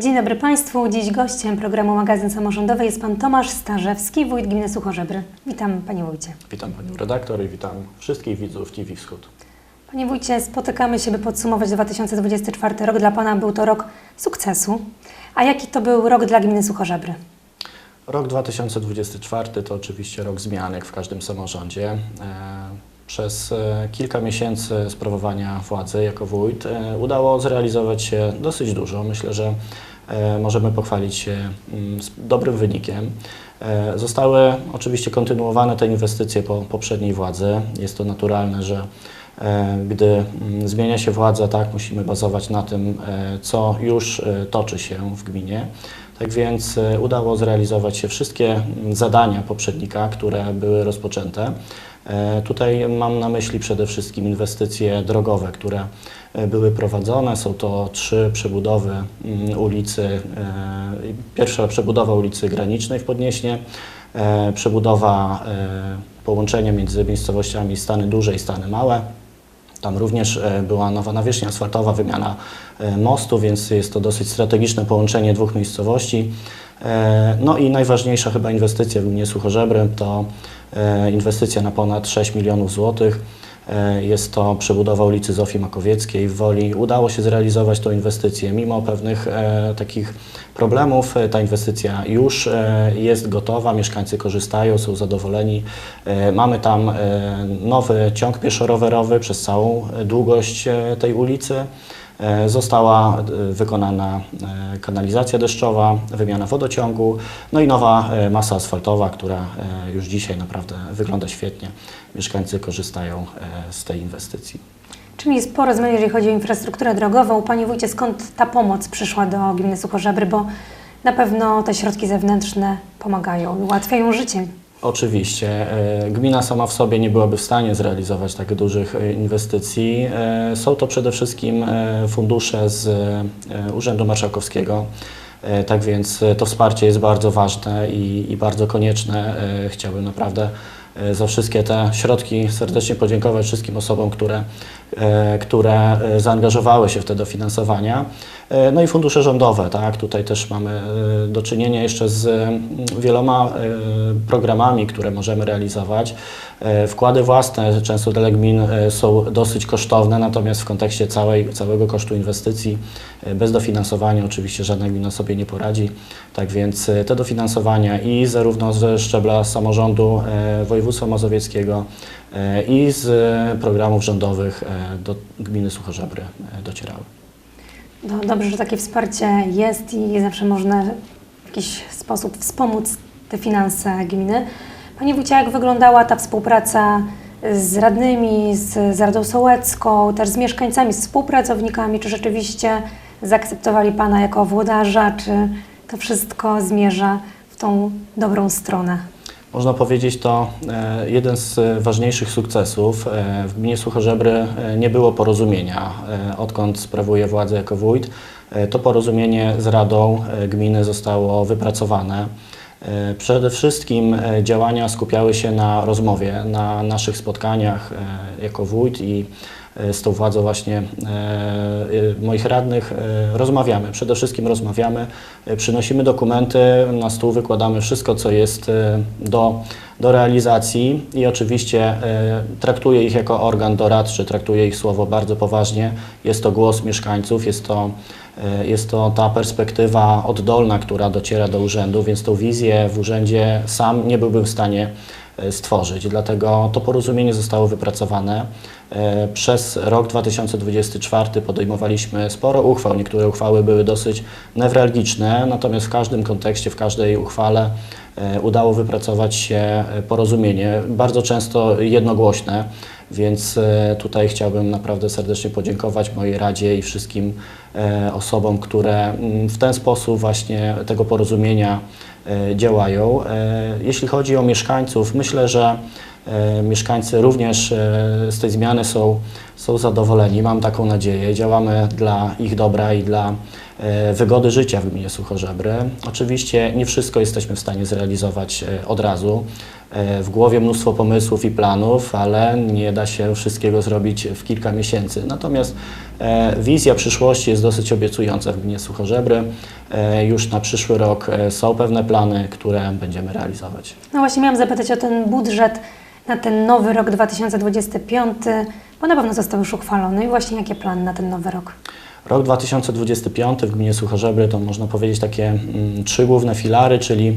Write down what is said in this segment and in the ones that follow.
Dzień dobry Państwu. Dziś gościem programu Magazyn Samorządowy jest Pan Tomasz Starzewski, wójt gminy Suchożebry. Witam Panie Wójcie. Witam Panią redaktor i witam wszystkich widzów TV Wschód. Panie Wójcie, spotykamy się, by podsumować 2024 rok. Dla Pana był to rok sukcesu. A jaki to był rok dla gminy Suchożebry? Rok 2024 to oczywiście rok zmian, jak w każdym samorządzie. E, Przez e, kilka miesięcy sprawowania władzy jako wójt e, udało zrealizować się dosyć dużo. Myślę, że możemy pochwalić się mm, dobrym wynikiem. E, Zostały oczywiście kontynuowane te inwestycje po poprzedniej władzy. Jest to naturalne, że e, gdy mm, zmienia się władza, tak, musimy bazować na tym, e, co już e, toczy się w gminie. Tak więc e, udało zrealizować się wszystkie zadania poprzednika, które były rozpoczęte. E, Tutaj mam na myśli przede wszystkim inwestycje drogowe, które e, były prowadzone. Są to trzy przebudowy mm, ulicy. Pierwsza przebudowa ulicy Granicznej w Podnieśnie, przebudowa połączenia między miejscowościami Stany Duże i Stany Małe. Tam również e, była nowa nawierzchnia asfaltowa, wymiana e, mostu, więc jest to dosyć strategiczne połączenie dwóch miejscowości. E, No i najważniejsza chyba inwestycja w gminie Suchożebry to inwestycja na ponad 6 milionów złotych. E, Jest to przebudowa ulicy Zofii Makowieckiej w Woli. Udało się zrealizować tę inwestycję mimo pewnych e, takich problemów. E, Ta inwestycja już jest gotowa, mieszkańcy korzystają, są zadowoleni. Mamy tam nowy ciąg pieszo-rowerowy przez całą długość tej ulicy. E, Została e, wykonana e, kanalizacja deszczowa, wymiana wodociągu, no i nowa masa asfaltowa, która już dzisiaj naprawdę wygląda świetnie. Mieszkańcy korzystają z tej inwestycji. Czyli sporo zmian, jeżeli chodzi o infrastrukturę drogową. Panie Wójcie, skąd ta pomoc przyszła do gminy Suchożebry? Bo na pewno te środki zewnętrzne pomagają i ułatwiają życie. Oczywiście. e, Gmina sama w sobie nie byłaby w stanie zrealizować tak dużych e, inwestycji. E, Są to przede wszystkim fundusze z Urzędu Marszałkowskiego. Tak więc to wsparcie jest bardzo ważne i, i bardzo konieczne. Chciałbym naprawdę za wszystkie te środki serdecznie podziękować wszystkim osobom, które, które zaangażowały się w te dofinansowania. E, No i fundusze rządowe, tak? Tutaj też mamy e, do czynienia jeszcze z mm, wieloma e, programami, które możemy realizować. Wkłady własne często dla gmin są dosyć kosztowne, natomiast w kontekście całej, całego kosztu inwestycji bez dofinansowania oczywiście żadna gmina sobie nie poradzi. Tak więc te dofinansowania i zarówno ze szczebla samorządu województwa mazowieckiego i z programów rządowych do gminy Suchożebry e, docierały. No, dobrze, że takie wsparcie jest i zawsze można w jakiś sposób wspomóc te finanse gminy. Panie Wójcie, jak wyglądała ta współpraca z radnymi, z, z Radą Sołecką, też z mieszkańcami, z współpracownikami? Czy rzeczywiście zaakceptowali Pana jako włodarza? Czy to wszystko zmierza w tą dobrą stronę? Można powiedzieć, to e, jeden z ważniejszych sukcesów. E, W gminie Suchożebry e, nie było porozumienia, odkąd sprawuję władzę jako wójt. To porozumienie z Radą Gminy zostało wypracowane. E, Przede wszystkim e, działania skupiały się na rozmowie, na naszych spotkaniach e, jako wójt i z tą władzą właśnie moich radnych rozmawiamy. Przede wszystkim rozmawiamy, przynosimy dokumenty na stół, wykładamy wszystko, co jest do, do realizacji i oczywiście traktuję ich jako organ doradczy, traktuję ich słowo bardzo poważnie. Jest to głos mieszkańców, jest to, jest to ta perspektywa oddolna, która dociera do urzędu, więc tą wizję w urzędzie sam nie byłbym w stanie e, stworzyć. Dlatego to porozumienie zostało wypracowane. E, Przez rok 2024 podejmowaliśmy sporo uchwał. Niektóre uchwały były dosyć newralgiczne, natomiast w każdym kontekście, w każdej uchwale e, udało wypracować się e, porozumienie, bardzo często jednogłośne, więc e, tutaj chciałbym naprawdę serdecznie podziękować mojej Radzie i wszystkim e, osobom, które mm, w ten sposób właśnie tego porozumienia e, działają. Jeśli chodzi o mieszkańców, myślę, że mieszkańcy również z tej zmiany są, są zadowoleni, mam taką nadzieję. Działamy dla ich dobra i dla e, wygody życia w gminie Suchożebry. Oczywiście nie wszystko jesteśmy w stanie zrealizować e, od razu. E, W głowie mnóstwo pomysłów i planów, ale nie da się wszystkiego zrobić w kilka miesięcy. Natomiast wizja przyszłości jest dosyć obiecująca w gminie Suchożebry. E, Już na przyszły rok są pewne plany, które będziemy realizować. No właśnie miałam zapytać o ten budżet na ten nowy rok 2025, bo na pewno został już uchwalony i właśnie jakie plany na ten nowy rok? Rok 2025 w gminie Suchożebry to można powiedzieć takie mm, trzy główne filary, czyli,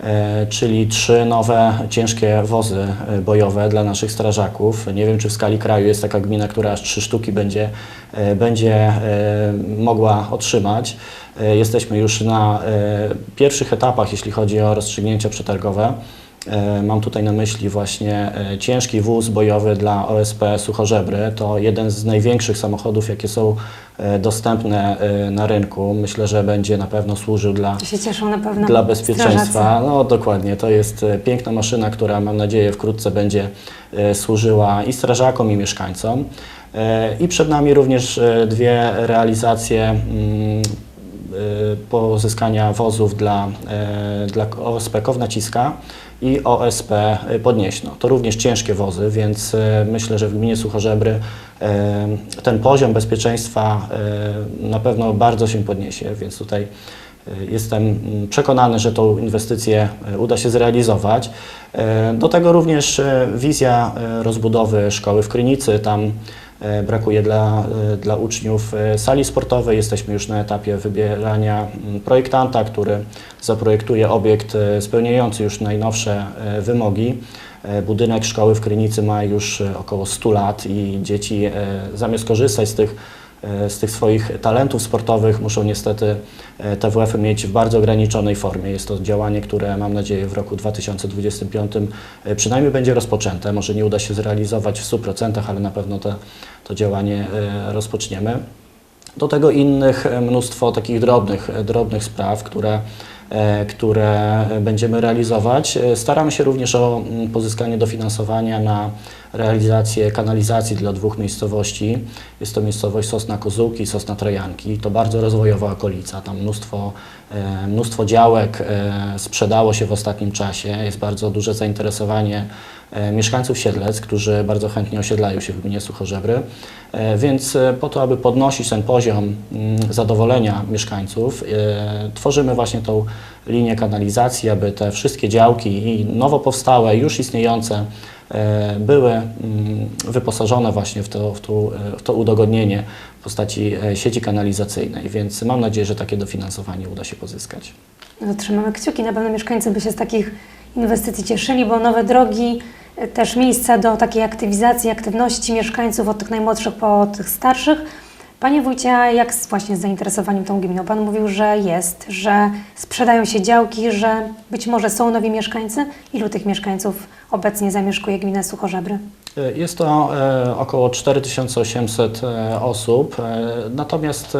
e, czyli trzy nowe ciężkie wozy e, bojowe dla naszych strażaków. Nie wiem, czy w skali kraju jest taka gmina, która aż trzy sztuki będzie, e, będzie e, mogła otrzymać. E, Jesteśmy już na e, pierwszych etapach, jeśli chodzi o rozstrzygnięcia przetargowe. E, Mam tutaj na myśli właśnie e, ciężki wóz bojowy dla OSP Suchożebry. To jeden z największych samochodów, jakie są e, dostępne na rynku. Myślę, że będzie na pewno służył dla, dla bezpieczeństwa. strażacy. No dokładnie, to jest piękna maszyna, która mam nadzieję wkrótce będzie służyła i strażakom, i mieszkańcom. I przed nami również dwie realizacje mm, pozyskania wozów dla, dla OSP Kownaciska i OSP Podnieśno. To również ciężkie wozy, więc e, myślę, że w gminie Suchożebry e, ten poziom bezpieczeństwa e, na pewno bardzo się podniesie, więc tutaj Jestem mm, przekonany, że tą inwestycję uda się zrealizować. Do tego również wizja rozbudowy szkoły w Krynicy. Tam brakuje dla, e, dla uczniów e, sali sportowej. Jesteśmy już na etapie wybierania mm, projektanta, który zaprojektuje obiekt e, spełniający już najnowsze e, wymogi. E, Budynek szkoły w Krynicy ma już e, około 100 lat i dzieci e, zamiast korzystać z tych e, z tych swoich talentów sportowych muszą niestety e, te WF-y mieć w bardzo ograniczonej formie. Jest to działanie, które mam nadzieję w roku 2025 e, przynajmniej będzie rozpoczęte. Może nie uda się zrealizować w 100%, ale na pewno te, to działanie e, rozpoczniemy. Do tego innych e, mnóstwo takich drobnych, e, drobnych spraw, które, e, które będziemy realizować. E, Staramy się również o mm, pozyskanie dofinansowania na realizację kanalizacji dla dwóch miejscowości. Jest to miejscowość Sosna Kozółki i Sosna Trojanki. To bardzo rozwojowa okolica. Tam mnóstwo, e, mnóstwo działek e, sprzedało się w ostatnim czasie. Jest bardzo duże zainteresowanie e, mieszkańców Siedlec, którzy bardzo chętnie osiedlają się w gminie Suchożebry. E, Więc e, po to, aby podnosić ten poziom mm, zadowolenia mieszkańców, e, tworzymy właśnie tą linię kanalizacji, aby te wszystkie działki i nowo powstałe, już istniejące e, były mm, wyposażone właśnie w to, w, e, w to udogodnienie w postaci e, sieci kanalizacyjnej, więc mam nadzieję, że takie dofinansowanie uda się pozyskać. No, trzymamy kciuki, na pewno mieszkańcy by się z takich inwestycji cieszyli, bo nowe drogi, też miejsca do takiej aktywizacji, aktywności mieszkańców od tych najmłodszych po tych starszych. Panie wójcie, jak właśnie z zainteresowaniem tą gminą? Pan mówił, że jest, że sprzedają się działki, że być może są nowi mieszkańcy. Ilu tych mieszkańców obecnie zamieszkuje gminę Suchożebry? E, Jest to e, około 4800 e, osób, natomiast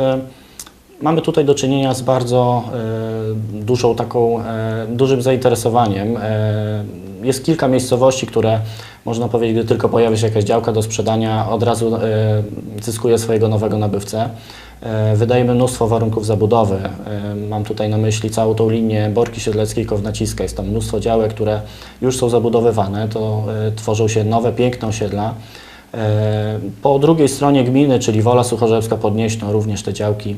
mamy tutaj do czynienia z bardzo e, dużą taką, e, dużym zainteresowaniem. E, Jest kilka miejscowości, które można powiedzieć, gdy tylko pojawia się jakaś działka do sprzedania, od razu zyskuje swojego nowego nabywcę. Wydajemy mnóstwo warunków zabudowy. Mam tutaj na myśli całą tą linię Borki Siedleckiej Kownaciska. Jest tam mnóstwo działek, które już są zabudowywane. To tworzą się nowe, piękne osiedla. E, Po drugiej stronie gminy, czyli Wola Suchorzewska Podnieśno, również te działki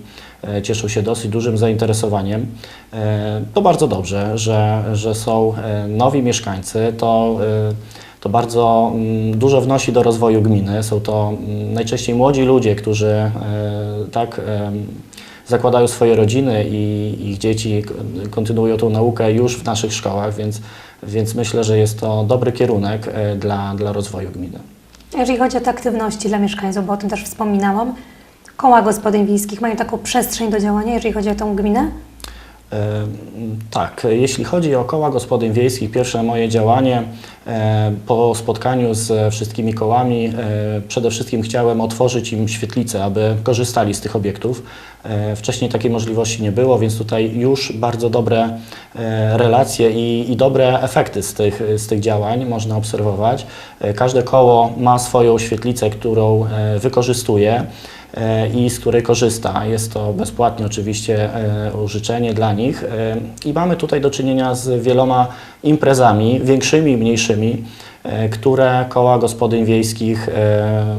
e, cieszą się dosyć dużym zainteresowaniem. E, To bardzo dobrze, że, że są nowi mieszkańcy. To, to bardzo mm, dużo wnosi do rozwoju gminy. Są to mm, najczęściej młodzi ludzie, którzy tak zakładają swoje rodziny i ich dzieci kontynuują tą naukę już w naszych szkołach, więc, więc myślę, że jest to dobry kierunek dla, dla rozwoju gminy. Jeżeli chodzi o te aktywności dla mieszkańców, bo o tym też wspominałam, koła gospodyń wiejskich mają taką przestrzeń do działania, jeżeli chodzi o tą gminę? Tak, jeśli chodzi o koła gospodyń wiejskich, pierwsze moje działanie e, po spotkaniu z wszystkimi kołami, e, przede wszystkim chciałem otworzyć im świetlicę, aby korzystali z tych obiektów. E, Wcześniej takiej możliwości nie było, więc tutaj już bardzo dobre relacje i, i dobre efekty z tych, z tych działań można obserwować. Każde koło ma swoją świetlicę, którą wykorzystuje i z której korzysta. Jest to bezpłatnie oczywiście e, użyczenie dla nich e, i mamy tutaj do czynienia z wieloma imprezami, większymi i mniejszymi, e, które koła gospodyń wiejskich e,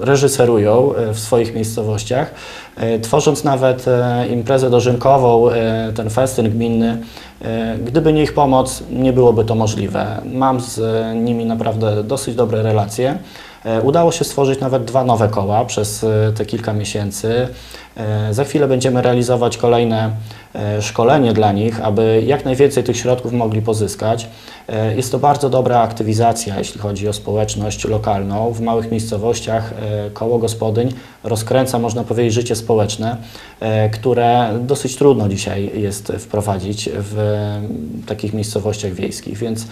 reżyserują e, w swoich miejscowościach, e, tworząc nawet e, imprezę dożynkową, e, ten festyn gminny. E, Gdyby nie ich pomoc, nie byłoby to możliwe. Mam z e, nimi naprawdę dosyć dobre relacje. E, Udało się stworzyć nawet dwa nowe koła przez e, te kilka miesięcy. E, Za chwilę będziemy realizować kolejne e, szkolenie dla nich, aby jak najwięcej tych środków mogli pozyskać. E, Jest to bardzo dobra aktywizacja, jeśli chodzi o społeczność lokalną. W małych miejscowościach koło gospodyń rozkręca, można powiedzieć, życie społeczne, które dosyć trudno dzisiaj jest wprowadzić w takich miejscowościach wiejskich. Więc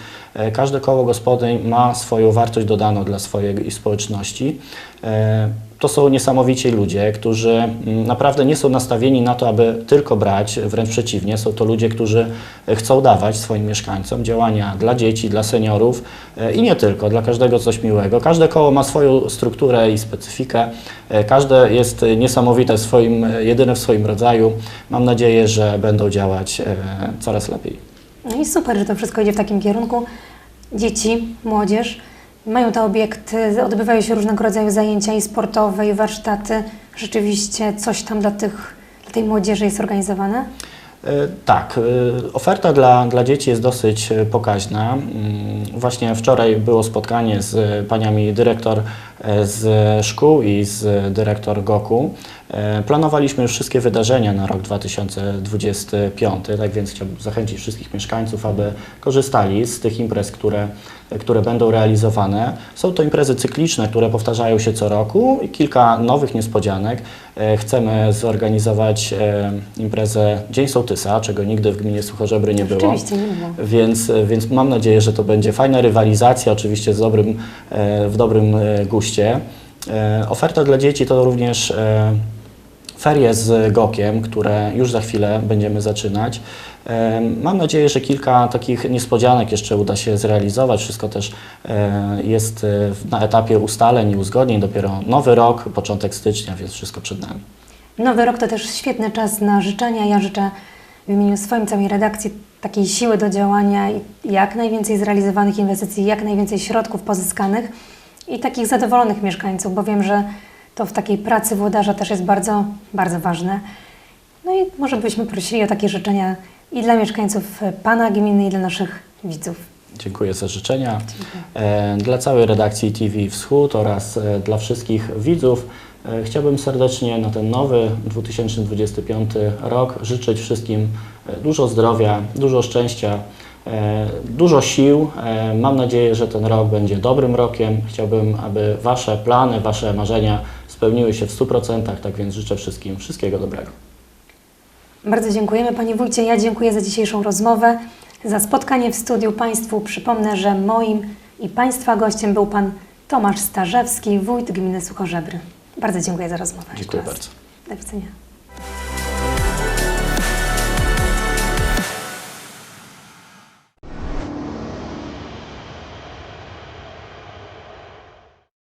każde koło gospodyń ma swoją wartość dodaną dla swojej społeczności. E, To są niesamowici ludzie, którzy mm, naprawdę nie są nastawieni na to, aby tylko brać, wręcz przeciwnie, są to ludzie, którzy chcą dawać swoim mieszkańcom działania dla dzieci, dla seniorów e, i nie tylko, dla każdego coś miłego. Każde koło ma swoją strukturę i specyfikę, e, każde jest niesamowite, w swoim, jedyne w swoim rodzaju. Mam nadzieję, że będą działać e, coraz lepiej. No i super, że to wszystko idzie w takim kierunku. Dzieci, młodzież mają te obiekty, odbywają się różnego rodzaju zajęcia i sportowe, i warsztaty. Rzeczywiście coś tam dla, tych, dla tej młodzieży jest organizowane? E, Tak, e, oferta dla, dla dzieci jest dosyć e, pokaźna. Mm, Właśnie wczoraj było spotkanie z paniami dyrektor z szkół i z dyrektor GOKU. E, Planowaliśmy już wszystkie wydarzenia na rok 2025, tak więc chciałbym zachęcić wszystkich mieszkańców, aby korzystali z tych imprez, które, które będą realizowane. Są to imprezy cykliczne, które powtarzają się co roku i kilka nowych niespodzianek. E, Chcemy zorganizować e, imprezę Dzień Sołtysa, czego nigdy w gminie Suchożebry nie było. Rzeczywiście nie było. Więc, więc mam nadzieję, że to będzie fajna rywalizacja, oczywiście z dobrym, w dobrym guście. E, Oferta dla dzieci to również e, ferie z Gokiem, które już za chwilę będziemy zaczynać. E, Mam nadzieję, że kilka takich niespodzianek jeszcze uda się zrealizować. Wszystko też jest na etapie ustaleń i uzgodnień. Dopiero nowy rok, początek stycznia, więc wszystko przed nami. Nowy rok to też świetny czas na życzenia. Ja życzę w imieniu swoim, całej redakcji takiej siły do działania i jak najwięcej zrealizowanych inwestycji, jak najwięcej środków pozyskanych i takich zadowolonych mieszkańców, bo wiem, że to w takiej pracy włodarza też jest bardzo, bardzo ważne. No i może byśmy prosili o takie życzenia i dla mieszkańców Pana gminy, i dla naszych widzów. Dziękuję za życzenia. E, Dla całej redakcji TV Wschód oraz e, dla wszystkich widzów e, chciałbym serdecznie na ten nowy 2025 rok życzyć wszystkim dużo zdrowia, dużo szczęścia, dużo sił. E, Mam nadzieję, że ten rok będzie dobrym rokiem. Chciałbym, aby Wasze plany, Wasze marzenia spełniły się w 100%, tak więc życzę wszystkim wszystkiego dobrego. Bardzo dziękujemy Panie Wójcie. Ja dziękuję za dzisiejszą rozmowę, za spotkanie w studiu Państwu. Przypomnę, że moim i Państwa gościem był Pan Tomasz Starzewski, wójt gminy Suchożebry. Bardzo dziękuję za rozmowę. Dziękuję bardzo. Do widzenia.